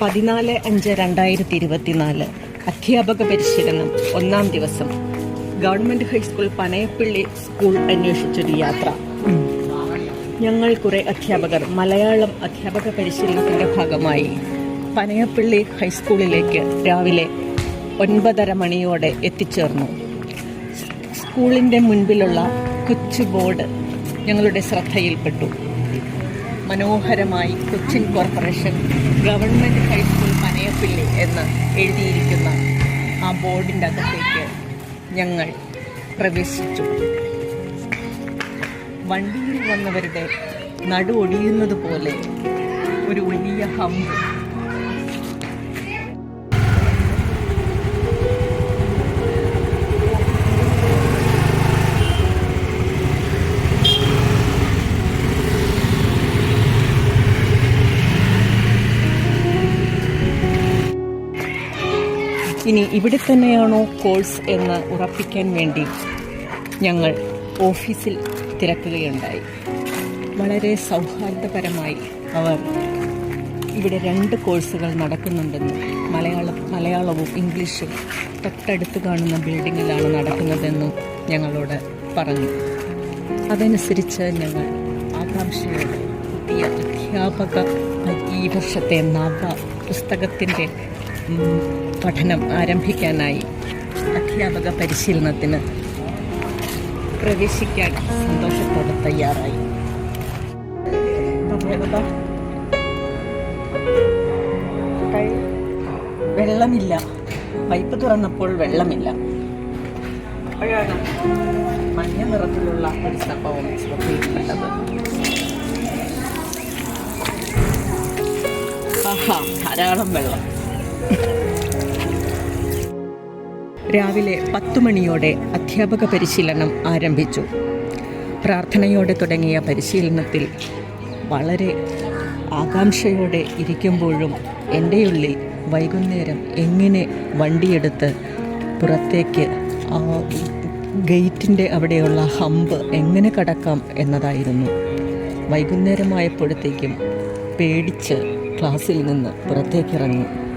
പതിനാല് അഞ്ച് രണ്ടായിരത്തി ഇരുപത്തിനാല്. അധ്യാപക പരിശീലനം ഒന്നാം ദിവസം. Government high school Panayappilly school അന്വേഷിച്ചൊരു യാത്ര. ഞങ്ങൾ കുറെ അധ്യാപകർ മലയാളം അധ്യാപക പരിശീലനത്തിന്റെ ഭാഗമായി പനയപ്പള്ളി ഹൈസ്കൂളിലേക്ക് രാവിലെ ഒൻപതര മണിയോടെ എത്തിച്ചേർന്നു. സ്കൂളിന്റെ മുൻപിലുള്ള കൊച്ചു ബോർഡ് ഞങ്ങളുടെ ശ്രദ്ധയിൽപ്പെട്ടു. മനോഹരമായി Cochin corporation government high school Panayappilly എന്ന് എഴുതിയിരിക്കുന്ന ആ ബോർഡിന്റെ അകത്തേക്ക് ഞങ്ങൾ പ്രവേശിച്ചു. വണ്ടിയിൽ വന്നവരുടെ നടു ഒടിയുന്നത് പോലെ ഒരു വലിയ ഹമ്പ് ഇനി ഇവിടെ തന്നെയാണോ കോഴ്സ് എന്ന് ഉറപ്പിക്കാൻ വേണ്ടി ഞങ്ങൾ ഓഫീസിൽ തിരക്കുകയുണ്ടായി. വളരെ സൗഹാർദ്ദപരമായി അവർ ഇവിടെ രണ്ട് കോഴ്സുകൾ നടക്കുന്നുണ്ടെന്ന് മലയാളം മലയാളവും ഇംഗ്ലീഷും തൊട്ടടുത്ത് കാണുന്ന ബിൽഡിങ്ങിലാണ് നടക്കുന്നതെന്നും ഞങ്ങളോട് പറഞ്ഞു. അതനുസരിച്ച് ഞങ്ങൾ ആകാംക്ഷയോടെ പുതിയ അധ്യാപക ഈ വർഷത്തെ നവ പുസ്തകത്തിന്റെ പഠനം ആരംഭിക്കാനായി അധ്യാപക പരിശീലനത്തിന് പ്രവേശിക്കാൻ സന്തോഷത്തോടെ തയ്യാറായി. വെള്ളമില്ല. പൈപ്പ് തുറന്നപ്പോൾ വെള്ളമില്ല. മഞ്ഞ നിറത്തിലുള്ള ഒരു സംഭവം ശ്രദ്ധയിൽപ്പെട്ടത്. ധാരാളം വെള്ളം. രാവിലെ പത്തു മണിയോടെ അധ്യാപക പരിശീലനം ആരംഭിച്ചു. പ്രാർത്ഥനയോടെ തുടങ്ങിയ പരിശീലനത്തിൽ വളരെ ആകാംക്ഷയോടെ ഇരിക്കുമ്പോഴും എന്റെ ഉള്ളിൽ വൈകുന്നേരം എങ്ങനെ വണ്ടിയെടുത്ത് പുറത്തേക്ക് ഗേറ്റിന്റെ അവിടെയുള്ള ഹമ്പ് എങ്ങനെ കടക്കാം എന്നതായിരുന്നു. വൈകുന്നേരമായപ്പോഴത്തേക്കും പേടിച്ച് ക്ലാസ്സിൽ നിന്ന് പുറത്തേക്കിറങ്ങി.